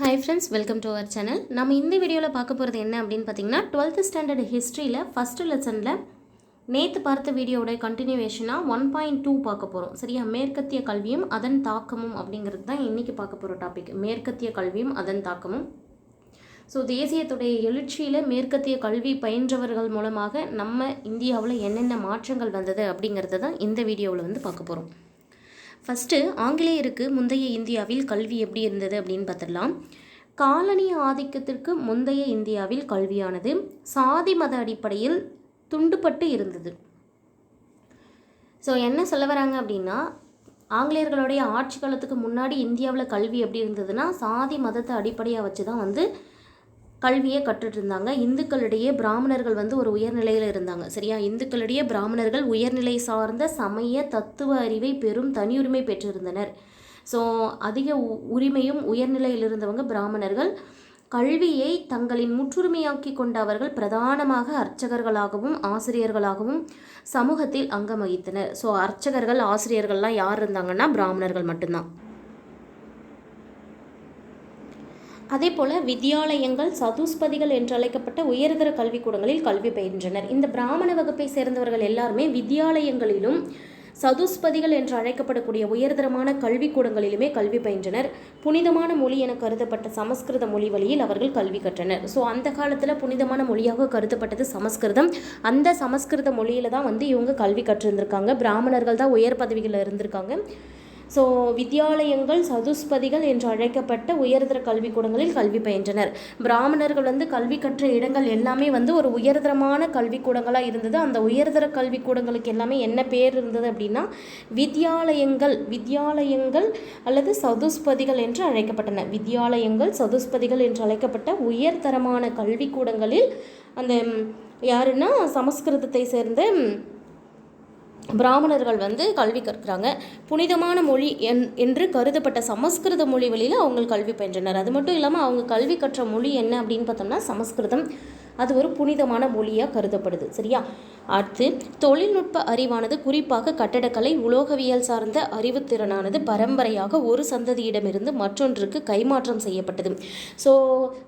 Hi friends welcome to our channel நம்ம இந்த வீடியோவில் பார்க்க போகிறது என்ன அப்படின்னு பார்த்தீங்கன்னா டுவெல்த் ஸ்டாண்டர்ட் ஹிஸ்ட்ரியில் ஃபஸ்ட்டு லெசனில் நேற்று பார்த்த வீடியோவோட கண்டினியூவேஷனாக ஒன் பாயிண்ட் டூ பார்க்க போகிறோம் சரியா? மேற்கத்திய கல்வியும் அதன் தாக்கமும் அப்படிங்கிறது தான் இன்றைக்கி பார்க்க போகிற டாபிக் மேற்கத்திய கல்வியும் அதன் தாக்கமும். ஸோ தேசியத்துடைய எழுச்சியில் மேற்கத்திய கல்வி பயின்றவர்கள் மூலமாக நம்ம இந்தியாவில் என்னென்ன மாற்றங்கள் வந்தது அப்படிங்கிறத தான் இந்த வீடியோவில் வந்து பார்க்க போகிறோம் ஃபஸ்ட்டு ஆங்கிலேயருக்கு முந்தைய இந்தியாவில் கல்வி எப்படி இருந்தது அப்படின்னு பார்த்துடலாம். காலனி ஆதிக்கத்திற்கு முந்தைய இந்தியாவில் கல்வியானது சாதி மத அடிப்படையில் துண்டுபட்டு இருந்தது. ஸோ என்ன சொல்ல வராங்க அப்படின்னா ஆங்கிலேயர்களுடைய ஆட்சி காலத்துக்கு முன்னாடி இந்தியாவில் கல்வி எப்படி இருந்ததுன்னா சாதி மதத்தை அடிப்படையாக வச்சு தான் வந்து கல்வியை கற்றுட்டு இருந்தாங்க இந்துக்களிடையே பிராமணர்கள் வந்து ஒரு உயர்நிலையில் இருந்தாங்க. சரியா? இந்துக்களிடையே பிராமணர்கள் உயர்நிலை சார்ந்த சமய தத்துவ அறிவை பெரும் தனியுரிமை பெற்றிருந்தனர். ஸோ அதிக உ- உரிமையும் உயர்நிலையில் இருந்தவங்க பிராமணர்கள். கல்வியை தங்களின் முற்றுரிமையாக்கி கொண்ட அவர்கள் பிரதானமாக அர்ச்சகர்களாகவும் ஆசிரியர்களாகவும் சமூகத்தில் அங்கம் வகித்தனர் ஸோ அர்ச்சகர்கள் ஆசிரியர்கள்லாம் யார் இருந்தாங்கன்னா பிராமணர்கள் மட்டும்தான். அதே போல் வித்யாலயங்கள் சதுஸ்பதிகள் என்று அழைக்கப்பட்ட உயர்தர கல்விக்கூடங்களில் கல்வி பயின்றனர். இந்த பிராமண வகுப்பை சேர்ந்தவர்கள் எல்லாருமே வித்யாலயங்களிலும் சதுஸ்பதிகள் என்று அழைக்கப்படக்கூடிய உயர்தரமான கல்விக்கூடங்களிலுமே கல்வி பயின்றனர். புனிதமான மொழி என கருதப்பட்ட சமஸ்கிருத மொழி வழியில் அவர்கள் கல்வி கற்றனர். ஸோ அந்த காலத்தில் புனிதமான மொழியாக கருதப்பட்டது சமஸ்கிருதம். அந்த சமஸ்கிருத மொழியில தான் வந்து இவங்க கல்வி கற்றிருந்திருக்காங்க. பிராமணர்கள் தான் உயர் பதவிகளில் இருந்திருக்காங்க. ஸோ வித்யாலயங்கள் சதுஸ்பதிகள் என்று அழைக்கப்பட்ட உயர்தர கல்விக்கூடங்களில் கல்வி பயின்றனர். பிராமணர்கள் வந்து கல்வி கற்ற இடங்கள் எல்லாமே வந்து ஒரு உயர்தரமான கல்விக்கூடங்களாக இருந்தது. அந்த உயர்தர கல்விக்கூடங்களுக்கு எல்லாமே என்ன பேர் இருந்தது அப்படின்னா வித்யாலயங்கள் வித்யாலயங்கள் அல்லது சதுஸ்பதிகள் என்று அழைக்கப்பட்டன. வித்யாலயங்கள் சதுஸ்பதிகள் என்று அழைக்கப்பட்ட உயர்தரமான கல்விக்கூடங்களில் அந்த யாருன்னா சமஸ்கிருதத்தை சேர்ந்த பிராமணர்கள் வந்து கல்வி கற்கிறாங்க. புனிதமான மொழி என் என்று கருதப்பட்ட சமஸ்கிருத மொழி வழியில் அவங்க கல்வி பயின்றனர். அது மட்டும் இல்லாமல் அவங்க கல்வி கற்ற மொழி என்ன அப்படின்னு பார்த்தோம்னா சமஸ்கிருதம். அது ஒரு புனிதமான மொழியாக கருதப்படுது. சரியா? அடுத்து தொழில்நுட்ப அறிவானது குறிப்பாக கட்டடக்கலை உலோகவியல் சார்ந்த அறிவுத்திறனானது பரம்பரையாக ஒரு சந்ததியிடமிருந்து மற்றொன்றுக்கு கைமாற்றம் செய்யப்பட்டது. ஸோ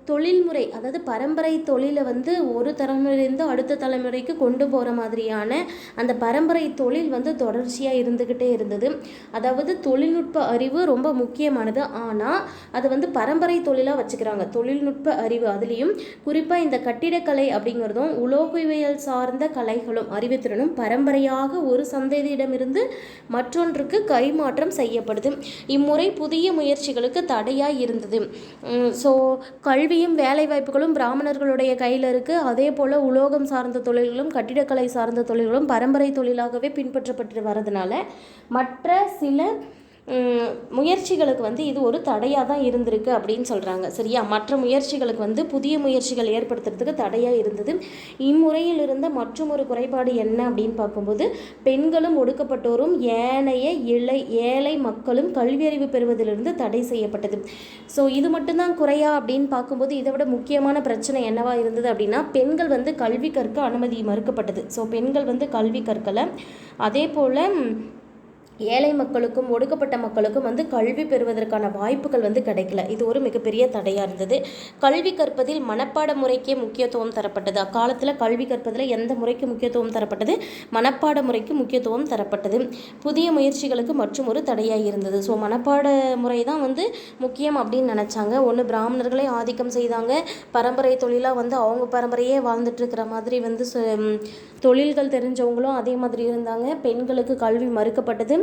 தொழில்முறை அதாவது பரம்பரை தொழிலை வந்து ஒரு தலைமுறையிலிருந்து அடுத்த தலைமுறைக்கு கொண்டு போகிற மாதிரியான அந்த பரம்பரை தொழில் வந்து தொடர்ச்சியாக இருந்துக்கிட்டே இருந்தது. அதாவது தொழில்நுட்ப அறிவு ரொம்ப முக்கியமானது. ஆனால் அது வந்து பரம்பரை தொழிலாக வச்சுக்கிறாங்க. தொழில்நுட்ப அறிவு. அதுலேயும் குறிப்பாக இந்த கட்டிட கலை அப்படிங்கிறதும் உலோகவியல் சார்ந்த கலைகளும் அறிவுத்திறனும் பரம்பரையாக ஒரு சந்ததியிடமிருந்து மற்றொன்றுக்கு கைமாற்றம் செய்யப்படுது. இம்முறை புதிய முயற்சிகளுக்கு தடையாக இருந்தது. ஸோ கல்வியும் வேலைவாய்ப்புகளும் பிராமணர்களுடைய கையில் இருக்குது அதே போல் உலோகம் சார்ந்த தொழில்களும் கட்டிடக்கலை சார்ந்த தொழில்களும் பரம்பரை தொழிலாகவே பின்பற்றப்பட்டு வரதுனால மற்ற சில முயற்சிகளுக்கு வந்து இது ஒரு தடையாக தான் இருந்திருக்கு அப்படின்னு சொல்கிறாங்க சரியா? மற்ற முயற்சிகளுக்கு வந்து புதிய முயற்சிகள் ஏற்படுத்துறதுக்கு தடையாக இருந்தது. இம்முறையில் இருந்த மற்றும் ஒரு குறைபாடு என்ன அப்படின்னு பார்க்கும்போது பெண்களும் ஒடுக்கப்பட்டோரும் ஏனைய இளை ஏழை மக்களும் கல்வியறிவு பெறுவதிலிருந்து தடை செய்யப்பட்டது. ஸோ இது மட்டும்தான் குறையா அப்படின்னு பார்க்கும்போது இதை விட முக்கியமான பிரச்சனை என்னவா இருந்தது அப்படின்னா பெண்கள் வந்து கல்வி கற்க அனுமதி மறுக்கப்பட்டது. ஸோ பெண்கள் வந்து கல்வி கற்கலை. அதே போல் ஏழை மக்களுக்கும் ஒடுக்கப்பட்ட மக்களுக்கும் வந்து கல்வி பெறுவதற்கான வாய்ப்புகள் வந்து கிடைக்கல. இது ஒரு மிகப்பெரிய தடையாக இருந்தது. கல்வி கற்பதில் மனப்பாட முறைக்கே முக்கியத்துவம் தரப்பட்டது. அக்காலத்தில் கல்வி கற்பதில் எந்த முறைக்கு முக்கியத்துவம் தரப்பட்டது? மனப்பாட முறைக்கு முக்கியத்துவம் தரப்பட்டது. புதிய முயற்சிகளுக்கு மற்றும் ஒரு தடையாக இருந்தது. ஸோ மனப்பாட முறை தான் வந்து முக்கியம் அப்படின்னு நினச்சாங்க. ஒன்று பிராமணர்களே ஆதிக்கம் செய்தாங்க. பரம்பரை தொழிலாக வந்து அவங்க பரம்பரையே வாழ்ந்துட்டுருக்கிற மாதிரி வந்து சு- தொழில்கள் தெரிஞ்சவங்களும் அதே மாதிரி இருந்தாங்க. பெண்களுக்கு கல்வி மறுக்கப்பட்டது.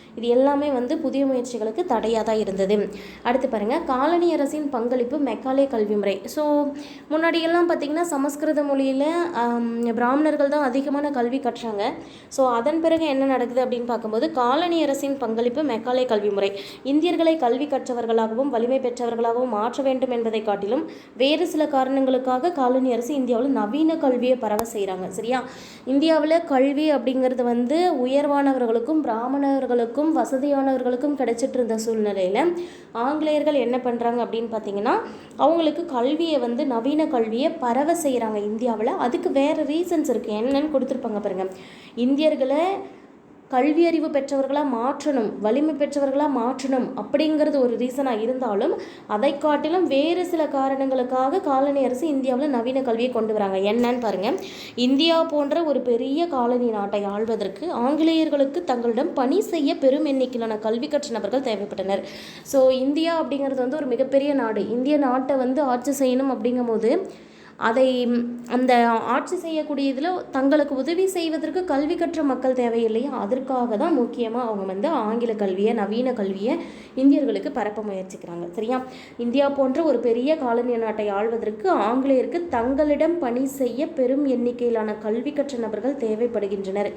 இது எல்லாமே வந்து புதிய முயற்சிகளுக்கு தடையாக தான் இருந்தது. அடுத்து பாருங்கள் காலனி அரசின் பங்களிப்பு மெக்காலே கல்வி முறை. ஸோ முன்னாடியெல்லாம் பார்த்திங்கன்னா சமஸ்கிருத மொழியில் பிராமணர்கள் தான் அதிகமான கல்வி கற்றாங்க. ஸோ அதன் பிறகு என்ன நடக்குது அப்படின்னு பார்க்கும்போது காலனி அரசின் பங்களிப்பு மெக்காலே கல்வி முறை. இந்தியர்களை கல்வி கற்றவர்களாகவும் வலிமை பெற்றவர்களாகவும் மாற்ற வேண்டும் என்பதை காட்டிலும் வேறு சில காரணங்களுக்காக காலனி அரசு இந்தியாவில் நவீன கல்வியை பரவ செய்கிறாங்க சரியா? இந்தியாவில் கல்வி அப்படிங்கிறது வந்து உயர்வானவர்களுக்கும் பிராமணர்களுக்கும் வசதியானவர்களுக்கும் கிடைச்சிட்டு இருந்த சூழ்நிலையில் ஆங்கிலேயர்கள் என்ன பண்ணுறாங்க அப்படின்னு பார்த்தீங்கன்னா அவங்களுக்கு கல்வியை வந்து நவீன கல்வியை பரவ செய்கிறாங்க இந்தியாவில். அதுக்கு வேறு ரீசன்ஸ் இருக்குது என்னென்னு கொடுத்துருப்பாங்க பாருங்கள் இந்தியர்களை கல்வி அறிவு பெற்றவர்களாக மாற்றணும் வலிமை பெற்றவர்களாக மாற்றணும் அப்படிங்கிறது ஒரு ரீசனாக இருந்தாலும் அதை காட்டிலும் வேறு சில காரணங்களுக்காக காலனி அரசு இந்தியாவில் நவீன கல்வியை கொண்டு வராங்க. என்னன்னு பாருங்கள் இந்தியா போன்ற ஒரு பெரிய காலனி நாட்டை ஆள்வதற்கு ஆங்கிலேயர்களுக்கு தங்களிடம் பணி செய்ய பெரும் எண்ணிக்கையிலான கல்வி கற்ற நபர்கள் தேவைப்பட்டனர். ஸோ இந்தியா அப்படிங்கிறது வந்து ஒரு மிகப்பெரிய நாடு. இந்திய நாட்டை வந்து ஆட்சி செய்யணும் அப்படிங்கும்போது அதை அந்த ஆட்சி செய்யக்கூடிய இதில் தங்களுக்கு உதவி செய்வதற்கு கல்வி கற்ற மக்கள் தேவையில்லையா? அதற்காக தான் முக்கியமாக அவங்க வந்து ஆங்கில கல்வியை நவீன கல்வியை இந்தியர்களுக்கு பரப்ப முயற்சிக்கிறாங்க. சரியா? இந்தியா போன்ற ஒரு பெரிய காலனி நாட்டை ஆள்வதற்கு ஆங்கிலேயருக்கு தங்களிடம் பணி செய்ய பெரும் எண்ணிக்கையிலான கல்வி கற்ற நபர்கள் தேவைப்படுகின்றனர்.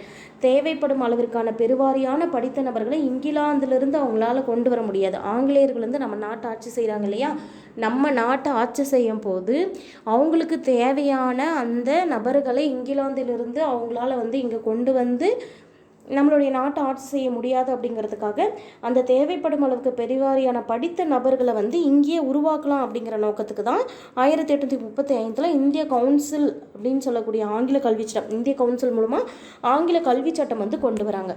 தேவைப்படும் அளவிற்கான பெருவாரியான படித்த நபர்களை இங்கிலாந்திலிருந்து அவங்களால கொண்டு வர முடியாது. ஆங்கிலேயர்கள் வந்து நம்ம நாட்டை ஆட்சி செய்கிறாங்க இல்லையா? நம்ம நாட்டை ஆட்சி செய்யும் போது அவங்களுக்கு தேவையான அந்த நபர்களை இங்கிலாந்திலிருந்து அவங்களால வந்து இங்கே கொண்டு வந்து நம்மளுடைய நாட்டை ஆட்சி செய்ய முடியாது அப்படிங்கிறதுக்காக அந்த தேவைப்படும் அளவுக்கு பெரிவாரியான படித்த நபர்களை வந்து இங்கேயே உருவாக்கலாம் அப்படிங்கிற நோக்கத்துக்கு தான் ஆயிரத்தி எட்நூற்றி முப்பத்தி ஐந்தில் இந்திய கவுன்சில் அப்படின்னு சொல்லக்கூடிய ஆங்கில கல்வி சட்டம் இந்திய கவுன்சில் மூலமாக ஆங்கில கல்வி சட்டம் வந்து கொண்டு வராங்க.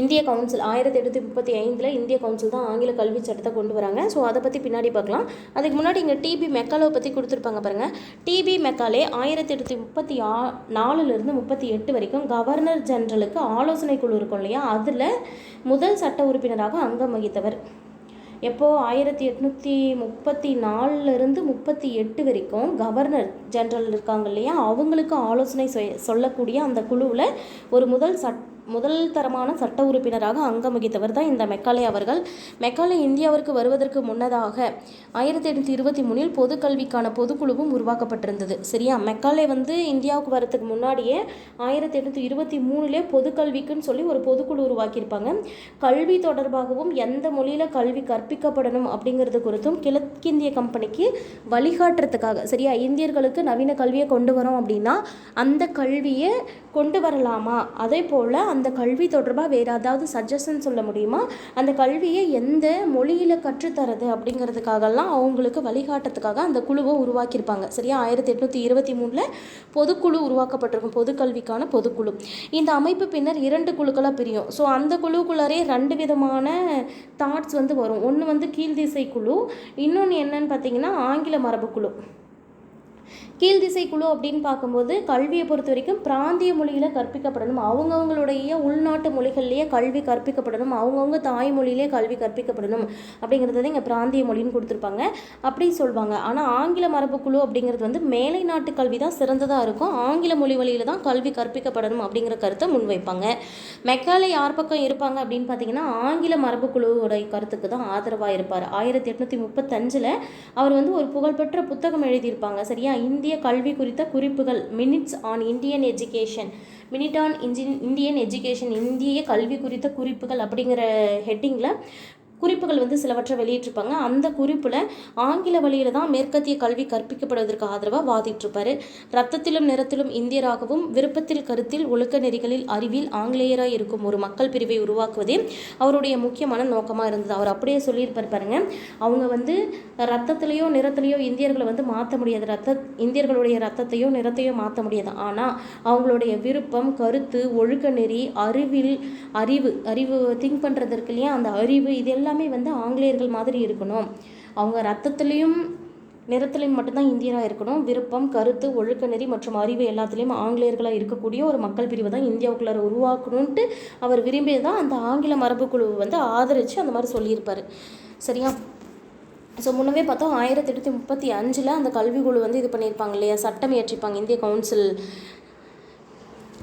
இந்திய கவுன்சில் ஆயிரத்தி எட்நூற்றி முப்பத்தி ஐந்தில் இந்திய கவுன்சில் தான் ஆங்கில கல்வி சட்டத்தை கொண்டு வராங்க. ஸோ அதை பற்றி பின்னாடி பார்க்கலாம். அதுக்கு முன்னாடி இங்கே டிபி மெக்காலோ பற்றி கொடுத்துருப்பாங்க பாருங்கள் டிபி மெக்காலே ஆயிரத்தி எட்நூற்றி முப்பத்தி ஆ நாலுலேருந்து முப்பத்தி எட்டு வரைக்கும் கவர்னர் ஜென்ரலுக்கு ஆலோசனை குழு இருக்கும் இல்லையா? அதில் முதல் சட்ட உறுப்பினராக அங்கம் வகித்தவர் எப்போது ஆயிரத்தி எட்நூற்றி முப்பத்தி நாலுலேருந்து முப்பத்தி எட்டு வரைக்கும் கவர்னர் ஜென்ரல் இருக்காங்க இல்லையா? அவங்களுக்கு ஆலோசனை சொல்லக்கூடிய அந்த குழுவில் ஒரு முதல் சட் முதல் தரமான சட்ட உறுப்பினராக அங்கம் வகித்தவர் தான் இந்த மெக்காலே அவர்கள். மெக்காலே இந்தியாவிற்கு வருவதற்கு முன்னதாக ஆயிரத்தி எட்நூற்றி இருபத்தி மூணில் பொது கல்விக்கான பொதுக்குழுவும் உருவாக்கப்பட்டிருந்தது. சரியா? மெக்காலே வந்து இந்தியாவுக்கு வரதுக்கு முன்னாடியே ஆயிரத்தி எட்நூற்றி இருபத்தி மூணுலே பொது கல்விக்குன்னு சொல்லி ஒரு பொதுக்குழு உருவாக்கியிருப்பாங்க. கல்வி தொடர்பாகவும் எந்த மொழியில் கல்வி கற்பிக்கப்படணும் அப்படிங்கிறது குறித்தும் கிழக்கிந்திய கம்பெனிக்கு வழிகாட்டுறதுக்காக சரியா? இந்தியர்களுக்கு நவீன கல்வியை கொண்டு வரோம் அப்படின்னா அந்த கல்வியை கொண்டு வரலாமா? அதே போல் அந்த கல்வி தொடர்பாக வேறு ஏதாவது சஜஷன் சொல்ல முடியுமா? அந்த கல்வியை எந்த மொழியில் கற்றுத்தரது அப்படிங்கிறதுக்காகலாம் அவங்களுக்கு வழிகாட்டுறதுக்காக அந்த குழுவை உருவாக்கியிருப்பாங்க. சரியா? ஆயிரத்தி எட்நூற்றி இருபத்தி மூணில் பொதுக்குழு உருவாக்கப்பட்டிருக்கும். பொது கல்விக்கான பொதுக்குழு. இந்த அமைப்பு பின்னர் இரண்டு குழுக்களாக பிரியும். ஸோ அந்த குழுக்குள்ளாரே ரெண்டு விதமான தாட்ஸ் வந்து வரும். ஒன்று வந்து கீழ்திசை குழு இன்னொன்று என்னன்னு பார்த்தீங்கன்னா ஆங்கில மரபு குழு கீழ்திசை குழு அப்படின்னு பார்க்கும்போது கல்வியை பொறுத்த வரைக்கும் பிராந்திய மொழியில் கற்பிக்கப்படணும். அவங்கவுங்களுடைய உள்நாட்டு மொழிகள்லேயே கல்வி கற்பிக்கப்படணும். அவங்கவுங்க தாய்மொழியிலே கல்வி கற்பிக்கப்படணும் அப்படிங்கிறது தான் இங்கே பிராந்திய மொழின்னு கொடுத்துருப்பாங்க. அப்படி சொல்லுவாங்க ஆனால் ஆங்கில மரபு குழு அப்படிங்கிறது வந்து மேலை நாட்டு கல்வி தான் சிறந்ததாக இருக்கும். ஆங்கில மொழி வழியில் தான் கல்வி கற்பிக்கப்படணும் அப்படிங்கிற கருத்தை முன்வைப்பாங்க மெக்காலே யார் பக்கம் இருப்பாங்க அப்படின்னு பார்த்தீங்கன்னா ஆங்கில மரபு குழுவுடைய கருத்துக்கு தான் ஆதரவாக இருப்பார். ஆயிரத்தி எட்நூற்றி முப்பத்தஞ்சில் அவர் வந்து ஒரு புகழ்பெற்ற புத்தகம் எழுதியிருப்பாங்க. சரியா? இந்திய கல்வி குறித்த குறிப்புகள் minutes on Indian education minute on engine Indian education இந்திய கல்வி குறித்த குறிப்புகள் அப்படிங்கிற ஹெட்டிங்கில் குறிப்புகள் வந்து சிலவற்றை வெளியிட்டிருப்பாங்க. அந்த குறிப்பில் ஆங்கில வழியில் தான் மேற்கத்திய கல்வி கற்பிக்கப்படுவதற்கு ஆதரவாக வாதிட்டிருப்பார். ரத்தத்திலும் நிறத்திலும் இந்தியராகவும் விருப்பத்தில் கருத்தில் ஒழுக்க நெறிகளில் அறிவில் ஆங்கிலேயராக இருக்கும் ஒரு மக்கள் பிரிவை உருவாக்குவதே அவருடைய முக்கியமான நோக்கமாக இருந்தது. அவர் அப்படியே சொல்லியிருப்பார் பாருங்க. அவங்க வந்து ரத்தத்திலேயோ நிறத்திலேயோ இந்தியர்களை வந்து மாற்ற முடியாது. ரத்த இந்தியர்களுடைய ரத்தத்தையோ நிறத்தையோ மாற்ற முடியாது. ஆனால் அவங்களுடைய விருப்பம் கருத்து ஒழுக்க நெறி அறிவில் அறிவு அறிவு திங்க் பண்ணுறதற்கு இல்லையா? அந்த அறிவு இதெல்லாம் எல்லாமே வந்து ஆங்கிலேயர்கள் மாதிரி இருக்கணும். அவங்க ரத்தத்துலேயும் நிறத்துலையும் மட்டும்தான் இந்தியராக இருக்கணும். விருப்பம் கருத்து ஒழுக்க நெறி மற்றும் அறிவு எல்லாத்துலேயும் ஆங்கிலேயர்களாக இருக்கக்கூடிய ஒரு மக்கள் பிரிவை தான் இந்தியாவுக்குள்ளார உருவாக்கணுன்ட்டு அவர் விரும்பியது தான் அந்த ஆங்கில மரபு குழுவை வந்து ஆதரித்து அந்த மாதிரி சொல்லியிருப்பார். சரியா? ஸோ முன்னவே பார்த்தோம் ஆயிரத்தி எட்நூற்றி முப்பத்தி அஞ்சில் அந்த கல்விக்குழு வந்து இது பண்ணியிருப்பாங்க இல்லையா? சட்டம் இயற்றிப்பாங்க இந்திய கவுன்சில்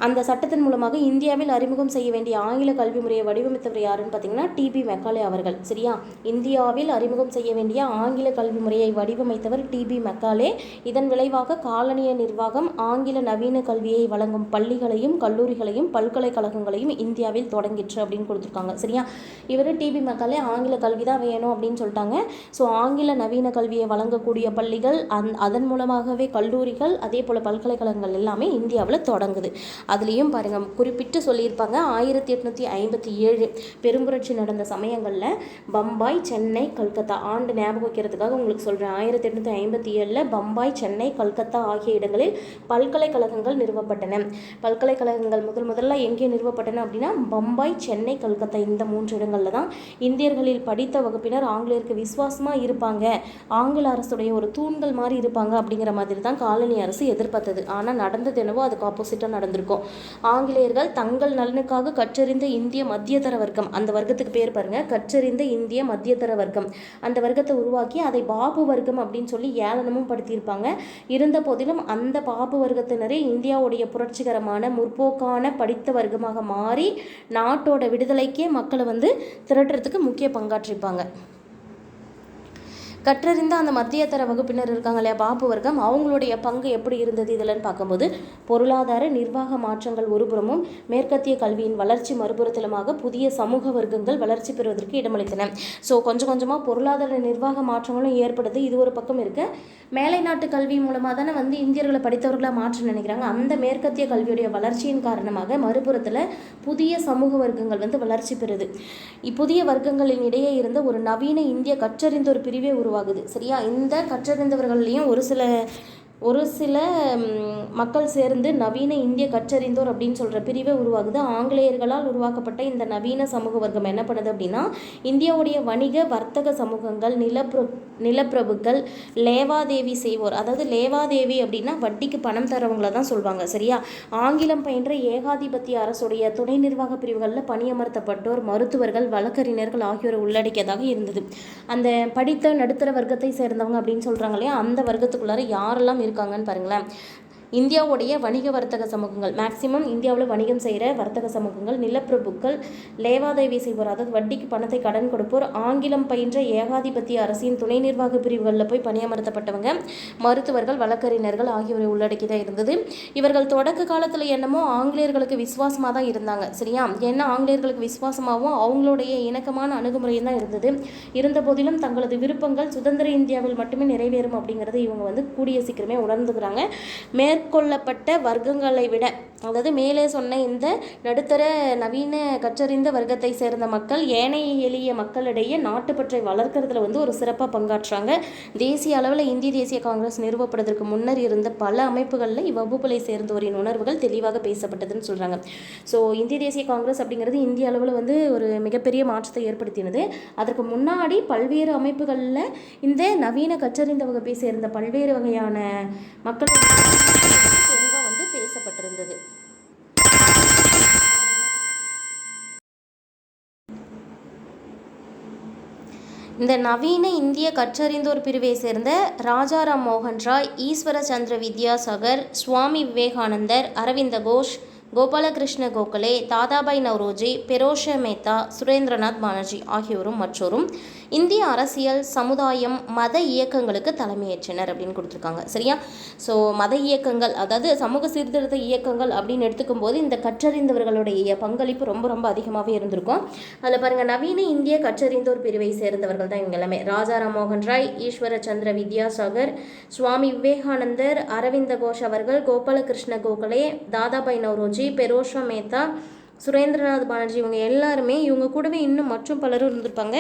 அந்த சட்டத்தின் மூலமாக இந்தியாவில் அறிமுகம் செய்ய வேண்டிய ஆங்கில கல்வி முறையை வடிவமைத்தவர் யாருன்னு பார்த்தீங்கன்னா டிபி மெக்காலே அவர்கள். சரியா? இந்தியாவில் அறிமுகம் செய்ய வேண்டிய ஆங்கில கல்வி முறையை வடிவமைத்தவர் டிபி மெக்காலே. இதன் விளைவாக காலனிய நிர்வாகம் ஆங்கில நவீன கல்வியை வழங்கும் பள்ளிகளையும் கல்லூரிகளையும் பல்கலைக்கழகங்களையும் இந்தியாவில் தொடங்கிற்று அப்படின்னு கொடுத்துருக்காங்க. சரியா? இவர் டிபி மெக்காலே ஆங்கில கல்வி தான் வேணும் அப்படின்னு சொல்லிட்டாங்க. ஸோ ஆங்கில நவீன கல்வியை வழங்கக்கூடிய பள்ளிகள் அந் அதன் மூலமாகவே கல்லூரிகள் அதே போல் பல்கலைக்கழகங்கள் எல்லாமே இந்தியாவில் தொடங்குது. அதுலேயும் பாருங்கள் குறிப்பிட்டு சொல்லியிருப்பாங்க ஆயிரத்தி எட்நூற்றி ஐம்பத்தி ஏழு பெரும்புரட்சி நடந்த சமயங்களில் பம்பாய் சென்னை கல்கத்தா ஆண்டு ஞாபகம் வைக்கிறதுக்காக உங்களுக்கு சொல்கிறேன் ஆயிரத்தி எட்நூற்றி ஐம்பத்தி ஏழில் பம்பாய் சென்னை கல்கத்தா ஆகிய இடங்களில் பல்கலைக்கழகங்கள் நிறுவப்பட்டன. பல்கலைக்கழகங்கள் முதல் முதல்ல எங்கே நிறுவப்பட்டன அப்படின்னா பம்பாய் சென்னை கல்கத்தா இந்த மூன்று இடங்களில் தான். இந்தியர்களில் படித்த வகுப்பினர் ஆங்கிலேயருக்கு விசுவாசமாக இருப்பாங்க. ஆங்கில அரசுடைய ஒரு தூண்கள் மாதிரி இருப்பாங்க அப்படிங்கிற மாதிரி தான் காலனி அரசு எதிர்பார்த்தது. ஆனால் நடந்தது என்னவோ அதுக்கு ஆப்போசிட்டாக நடந்திருக்கும். ஆங்கிலேயர்கள் தங்கள் நலனுக்காக கற்றறிந்த இந்திய மத்தியதர வர்க்கம். அந்த வர்க்கத்துக்கு பேர் பாருங்க. கற்றறிந்த இந்திய மத்தியதர வர்க்கம். அந்த வர்க்கத்தை உருவாக்கி அதை பாபு வர்க்கம் அப்படின்னு சொல்லி ஏளனமும் படுத்தியிருப்பாங்க. இருந்த போதிலும் அந்த பாபு வர்க்கத்தினரே இந்தியாவுடைய புரட்சிகரமான முற்போக்கான படித்த வர்க்கமாக மாறி நாட்டோட விடுதலைக்கே மக்களை வந்து திரட்டுறதுக்கு முக்கிய பங்காற்றிருப்பாங்க. கற்றறிந்த அந்த மத்தியதர வகுப்பினர் இருக்காங்க இல்லையா பாப்பு வர்க்கம் அவங்களுடைய பங்கு எப்படி இருந்தது இதில்னு பார்க்கும்போது பொருளாதார நிர்வாக மாற்றங்கள் ஒருபுறமும் மேற்கத்திய கல்வியின் வளர்ச்சி மறுபுறத்திலுமாக புதிய சமூக வர்க்கங்கள் வளர்ச்சி பெறுவதற்கு இடமளித்தன. ஸோ கொஞ்சம் கொஞ்சமாக பொருளாதார நிர்வாக மாற்றங்களும் ஏற்படுது. இது ஒரு பக்கம் இருக்க. மேலை நாட்டு கல்வி மூலமாக தானே வந்து இந்தியர்களை படித்தவர்களாக மாற்ற நினைக்கிறாங்க. அந்த மேற்கத்திய கல்வியுடைய வளர்ச்சியின் காரணமாக மறுபுறத்தில் புதிய சமூக வர்க்கங்கள் வந்து வளர்ச்சி பெறுது. இப்புதிய வர்க்கங்களின் இடையே இருந்த ஒரு நவீன இந்திய கற்றறிந்த ஒரு பிரிவை பிரிவே உருவாகுது. சரியா? இந்த கற்றறிந்தவர்கள்லையும் ஒரு சில ஒரு சில மக்கள் சேர்ந்து நவீன இந்திய கற்றறிந்தோர் அப்படின்னு சொல்கிற பிரிவை உருவாகுது. ஆங்கிலேயர்களால் உருவாக்கப்பட்ட இந்த நவீன சமூக வர்க்கம் என்ன பண்ணுது அப்படின்னா இந்தியாவுடைய வணிக வர்த்தக சமூகங்கள் நிலப்பிர நிலப்பிரபுக்கள் லேவாதேவி செய்வோர். அதாவது லேவாதேவி அப்படின்னா வட்டிக்கு பணம் தரவங்கள தான் சொல்லுவாங்க சரியா? ஆங்கிலம் பயின்ற ஏகாதிபத்திய அரசுடைய துணை நிர்வாக பிரிவுகளில் பணியமர்த்தப்பட்டோர் மருத்துவர்கள் வழக்கறிஞர்கள் ஆகியோரை உள்ளடக்கியதாக இருந்தது. அந்த படித்த நடுத்தர வர்க்கத்தை சேர்ந்தவங்க அப்படின்னு சொல்கிறாங்க இல்லையா? அந்த வர்க்கத்துக்குள்ளார யாரெல்லாம் இருக்காங்கன்னு பாருங்களேன். இந்தியாவுடைய வணிக வர்த்தக சமூகங்கள். மேக்சிமம் இந்தியாவில் வணிகம் செய்கிற வர்த்தக சமூகங்கள் நிலப்பிரபுக்கள் லேவாதேவி செய்வோர் அதாவது வட்டிக்கு பணத்தை கடன் கொடுப்போர் ஆங்கிலம் பயின்ற ஏகாதிபத்திய அரசின் துணை நிர்வாக பிரிவுகளில் போய் பணியமர்த்தப்பட்டவங்க மருத்துவர்கள் வழக்கறிஞர்கள் ஆகியோரை உள்ளடக்கி தான் இருந்தது. இவர்கள் தொடக்க காலத்தில் என்னமோ ஆங்கிலேயர்களுக்கு விசுவாசமாக தான் இருந்தாங்க சரியா? ஏன்னா ஆங்கிலேயர்களுக்கு விசுவாசமாகவும் அவங்களுடைய இணக்கமான அணுகுமுறையும் தான் இருந்தது. இருந்த போதிலும் தங்களது விருப்பங்கள் சுதந்திர இந்தியாவில் மட்டுமே நிறைவேறும் அப்படிங்கிறத இவங்க வந்து கூடிய சீக்கிரமே உணர்ந்துக்கிறாங்க. மேற்கொள்ளப்பட்ட வர்க்கங்களை விட அதாவது மேலே சொன்ன இந்த நடுத்தர நவீன கற்றறிந்த வர்க்கத்தை சேர்ந்த மக்கள் ஏனைய எளிய மக்களிடையே நாட்டுப்பற்றை வளர்க்கறதுல வந்து ஒரு சிறப்பாக பங்காற்றுறாங்க. தேசிய அளவில் இந்திய தேசிய காங்கிரஸ் நிறுவப்படுவதற்கு முன்னர் இருந்த பல அமைப்புகளில் இவ்வகுப்புகளை சேர்ந்தோரின் உணர்வுகள் தெளிவாக பேசப்பட்டதுன்னு சொல்கிறாங்க ஸோ இந்திய தேசிய காங்கிரஸ் அப்படிங்கிறது இந்திய அளவில் வந்து ஒரு மிகப்பெரிய மாற்றத்தை ஏற்படுத்தினது. அதற்கு முன்னாடி பல்வேறு அமைப்புகளில் இந்த நவீன கற்றறிந்த வகுப்பை சேர்ந்த பல்வேறு வகையான மக்கள் பேசப்பட்டிருந்தது. இந்த நவீன இந்திய கற்றறிந்தோர் பிரிவை சேர்ந்த ராஜாராம் மோகன் ராய் ஈஸ்வர சந்திர வித்யாசாகர் சுவாமி விவேகானந்தர் அரவிந்த கோஷ் கோபாலகிருஷ்ண கோகலே தாதாபாய் நவ்ரோஜி பெரோஷ மேத்தா சுரேந்திரநாத் பானர்ஜி ஆகியோரும் மற்றோரும் இந்திய அரசியல் சமுதாயம் மத இயக்கங்களுக்கு தலைமையேற்றனர் அப்படின்னு கொடுத்துருக்காங்க. சரியா? ஸோ மத இயக்கங்கள் அதாவது சமூக சீர்திருத்த இயக்கங்கள் அப்படின்னு எடுத்துக்கும் போது இந்த கற்றறிந்தவர்களுடைய பங்களிப்பு ரொம்ப ரொம்ப அதிகமாகவே இருந்திருக்கும். அதில் பாருங்கள் நவீன இந்திய கற்றறிந்தோர் பிரிவை சேர்ந்தவர்கள் தான் இவங்க எல்லாமே. ராஜா ராமோகன் ராய் ஈஸ்வர சந்திர வித்யாசாகர் சுவாமி விவேகானந்தர் அரவிந்த கோஷ் அவர்கள் கோபாலகிருஷ்ண கோகலே தாதாபாய் நவ்ரோஜி பெரோஷா மேத்தா சுரேந்திரநாத் பானர்ஜி இவங்க எல்லாருமே இவங்க கூடவே இன்னும் மற்றும் பலரும் இருந்திருப்பாங்க.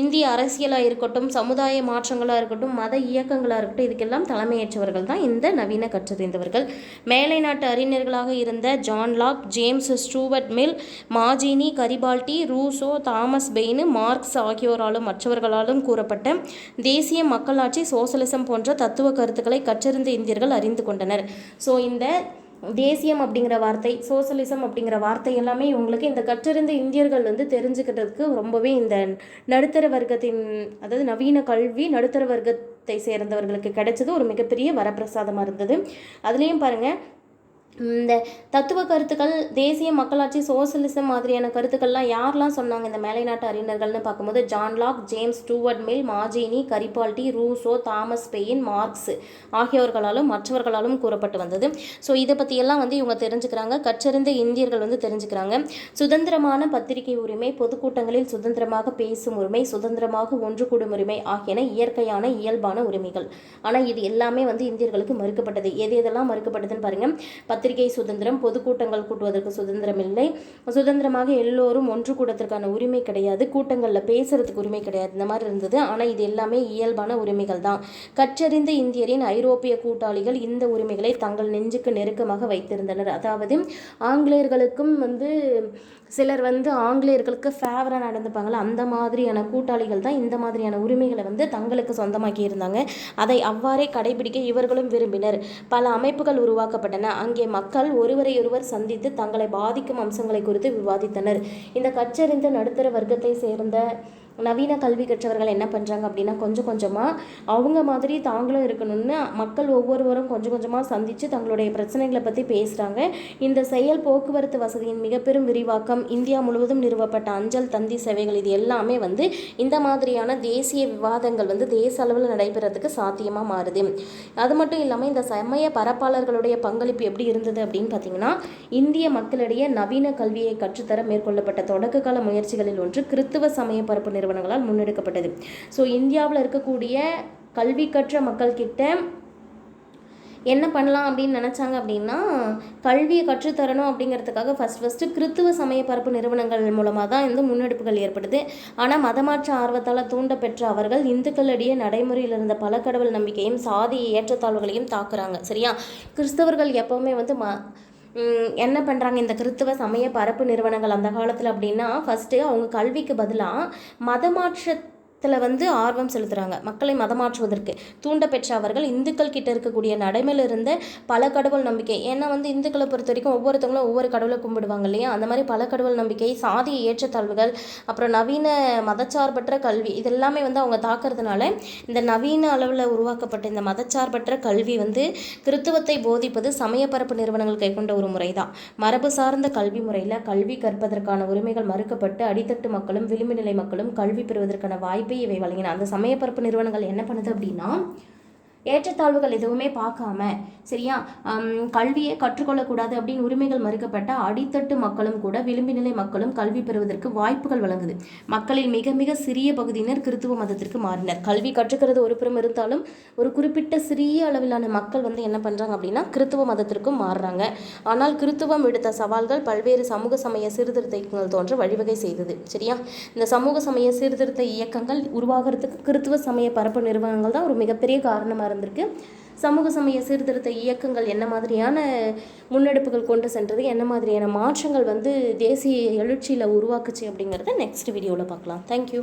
இந்திய அரசியலாக இருக்கட்டும் சமுதாய மாற்றங்களாக இருக்கட்டும் மத இயக்கங்களாக இருக்கட்டும் இதுக்கெல்லாம் தலைமையேற்றவர்கள் தான் இந்த நவீன கற்றறிந்தவர்கள் மேலை நாட்டு அறிஞர்களாக இருந்த John Locke James Stuart Mill Mazzini Garibaldi Rousseau Thomas Paine Marx ஆகியோராலும் மற்றவர்களாலும் கூறப்பட்ட தேசிய மக்களாட்சி சோசலிசம் போன்ற தத்துவ கருத்துக்களை கற்றறிந்த இந்தியர்கள் அறிந்து கொண்டனர். ஸோ இந்த தேசியம் அப்படிங்கிற வார்த்தை சோசலிசம் அப்படிங்கிற வார்த்தை எல்லாமே இவங்களுக்கு இந்த கற்றறிந்த இந்தியர்கள் வந்து தெரிஞ்சுக்கிட்டதுக்கு ரொம்பவே இந்த நடுத்தர வர்க்கத்தின் அதாவது நவீன கல்வி நடுத்தர வர்க்கத்தை சேர்ந்தவர்களுக்கு கிடைச்சது ஒரு மிகப்பெரிய வரப்பிரசாதமாக இருந்தது. அதுலேயும் பாருங்கள் இந்த தத்துவ கருத்துக்கள் தேசிய மக்களாட்சி சோசலிசம் மாதிரியான கருத்துக்கள்லாம் யாரெல்லாம் சொன்னாங்க இந்த மேலை நாட்டு அறிஞர்கள்னு பார்க்கும்போது John Locke James Stuart Mill Mazzini Garibaldi Rousseau Thomas Paine Marx ஆகியோர்களாலும் மற்றவர்களாலும் கூறப்பட்டு வந்தது. ஸோ இதை பற்றியெல்லாம் வந்து இவங்க தெரிஞ்சுக்கிறாங்க. கற்றறிந்த இந்தியர்கள் வந்து தெரிஞ்சுக்கிறாங்க. சுதந்திரமான பத்திரிகை உரிமை பொதுக்கூட்டங்களில் சுதந்திரமாக பேசும் உரிமை சுதந்திரமாக ஒன்று கூடும் உரிமை ஆகியன இயற்கையான இயல்பான உரிமைகள். ஆனால் இது எல்லாமே வந்து இந்தியர்களுக்கு மறுக்கப்பட்டது. எது எதெல்லாம் மறுக்கப்பட்டதுன்னு பாருங்கள் பத்திரிகை சுதந்திரம் பொதுக்கூட்டங்கள் கூட்டுவதற்கு சுதந்திரம் இல்லை. சுதந்திரமாக எல்லோரும் ஒன்று கூடத்திற்கான உரிமை கிடையாது. கூட்டங்களில் பேசுறதுக்கு உரிமை கிடையாது. இந்த மாதிரி இருந்தது. ஆனால் இது எல்லாமே இயல்பான உரிமைகள் தான். கற்றறிந்த இந்தியரின் ஐரோப்பிய கூட்டாளிகள் இந்த உரிமைகளை தங்கள் நெஞ்சுக்கு நெருக்கமாக வைத்திருந்தனர். அதாவது ஆங்கிலேயர்களுக்கும் வந்து சிலர் வந்து ஆங்கிலேயர்களுக்கு ஃபேவராக நடந்துப்பாங்களா அந்த மாதிரியான கூட்டாளிகள் தான் இந்த மாதிரியான உரிமைகளை வந்து தங்களுக்கு சொந்தமாக்கி இருந்தாங்க. அதை அவ்வாறே கடைபிடிக்க இவர்களும் விரும்பினர். பல அமைப்புகள் உருவாக்கப்பட்டன. அங்கே மக்கள் ஒருவரையொருவர் சந்தித்து தங்களை பாதிக்கும் அம்சங்களை குறித்து விவாதித்தனர். இந்த கற்றறிந்த நடுத்தர வர்க்கத்தை சேர்ந்த நவீன கல்வி கற்றவர்கள் என்ன பண்ணுறாங்க அப்படின்னா கொஞ்சம் கொஞ்சமாக அவங்க மாதிரி தாங்களும் இருக்கணும்னு மக்கள் ஒவ்வொருவரும் கொஞ்சம் கொஞ்சமாக சந்தித்து தங்களுடைய பிரச்சனைகளை பற்றி பேசுகிறாங்க இந்த செயல் போக்குவரத்து வசதியின் மிக பெரும் விரிவாக்கம் இந்தியா முழுவதும் நிறுவப்பட்ட அஞ்சல் தந்தி சேவைகள் இது எல்லாமே வந்து இந்த மாதிரியான தேசிய விவாதங்கள் வந்து தேச அளவில் நடைபெறதுக்கு சாத்தியமாக மாறுது. அது மட்டும் இல்லாமல் இந்த சமய பரப்பாளர்களுடைய பங்களிப்பு எப்படி இருந்தது அப்படின்னு பார்த்தீங்கன்னா இந்திய மக்களிடையே நவீன கல்வியை கற்றுத்தர மேற்கொள்ளப்பட்ட தொடக்க கால முயற்சிகளில் ஒன்று கிறித்துவ சமய பரப்பு நிறுவனங்களால் முன்னெடுக்கப்பட்டது. ஸோ இந்தியாவில் இருக்கக்கூடிய கல்வி கற்ற மக்கள்கிட்ட என்ன பண்ணலாம் அப்படின்னு நினச்சாங்க அப்படின்னா கல்வியை கற்றுத்தரணும் அப்படிங்கிறதுக்காக ஃபஸ்ட் ஃபஸ்ட்டு கிறித்துவ சமய பரப்பு நிறுவனங்கள் மூலமாக தான் இந்த முன்னெடுப்புகள் ஏற்படுது. ஆனால் மதமாற்ற ஆர்வத்தால் தூண்டப்பெற்ற அவர்கள் இந்துக்களிடையே நடைமுறையில் இருந்த பல கடவுள் நம்பிக்கையும் சாதி ஏற்றத்தாழ்வுகளையும் தாக்குறாங்க. சரியா? கிறிஸ்தவர்கள் எப்போவுமே வந்து ம என்ன பண்ணுறாங்க இந்த கிறித்துவ சமய பரப்பு நிறுவனங்கள் அந்த காலத்தில் அப்படின்னா ஃபஸ்ட்டு அவங்க கல்விக்கு பதிலாக மதமாற்ற மதத்தில் வந்து ஆர்வம் செலுத்துகிறாங்க மக்களை மதமாற்றுவதற்கு. தூண்ட பெற்ற அவர்கள் இந்துக்கள் கிட்ட இருக்கக்கூடிய நடைமையில் இருந்த பல கடவுள் நம்பிக்கை. ஏன்னா வந்து இந்துக்களை பொறுத்த வரைக்கும் ஒவ்வொருத்தவங்களும் ஒவ்வொரு கடவுளை கும்பிடுவாங்க இல்லையா? அந்த மாதிரி பல கடவுள் நம்பிக்கை சாதிய ஏற்றத்தாழ்வுகள் அப்புறம் நவீன மதச்சார்பற்ற கல்வி இதெல்லாமே வந்து அவங்க தாக்குறதுனால இந்த நவீன அளவில் உருவாக்கப்பட்ட இந்த மதச்சார்பற்ற கல்வி வந்து கிறித்துவத்தை போதிப்பது சமயப்பரப்பு நிறுவனங்கள் கைக்கொண்ட ஒரு முறை தான் மரபு சார்ந்த கல்வி முறையில் கல்வி கற்பதற்கான உரிமைகள் மறுக்கப்பட்டு அடித்தட்டு மக்களும் விளிம்பு நிலை மக்களும் கல்வி பெறுவதற்கான வாய்ப்பு இவை வழங்கின. அந்த சமயப்பரப்பு நிறுவனங்கள் என்ன பண்ணுது அப்படின்னா ஏற்றத்தாழ்வுகள் எதுவுமே பார்க்காம சரியா? கல்வியை கற்றுக்கொள்ளக்கூடாது அப்படின்னு உரிமைகள் மறுக்கப்பட்ட அடித்தட்டு மக்களும் கூட விளிம்பு நிலை மக்களும் கல்வி பெறுவதற்கு வாய்ப்புகள் வழங்குது. மக்களில் மிக மிக சிறிய பகுதியினர் கிறித்துவ மதத்திற்கு மாறினர். கல்வி கற்றுக்கிறது ஒரு புறம் இருந்தாலும் ஒரு குறிப்பிட்ட சிறிய அளவிலான மக்கள் வந்து என்ன பண்ணுறாங்க அப்படின்னா கிறித்துவ மதத்திற்கும் மாறுறாங்க. ஆனால் கிறித்துவம் விடுத்த சவால்கள் பல்வேறு சமூக சமய சீர்திருத்தங்கள் தோன்ற வழிவகை செய்தது சரியா? இந்த சமூக சமய சீர்திருத்த இயக்கங்கள் உருவாகிறதுக்கு கிறித்துவ சமய பரப்பு நிறுவனங்கள் தான் ஒரு மிகப்பெரிய காரணமாக இருந்திருக்கு சமூக சமய சீர்திருத்த இயக்கங்கள் என்ன மாதிரியான முன்னெடுப்புகள் கொண்டு சென்றது என்ன மாதிரியான மாற்றங்கள் வந்து தேசிய எழுச்சியில் உருவாக்குச்சு அப்படிங்கிறத நெக்ஸ்ட் வீடியோவில் பார்க்கலாம். தேங்க்யூ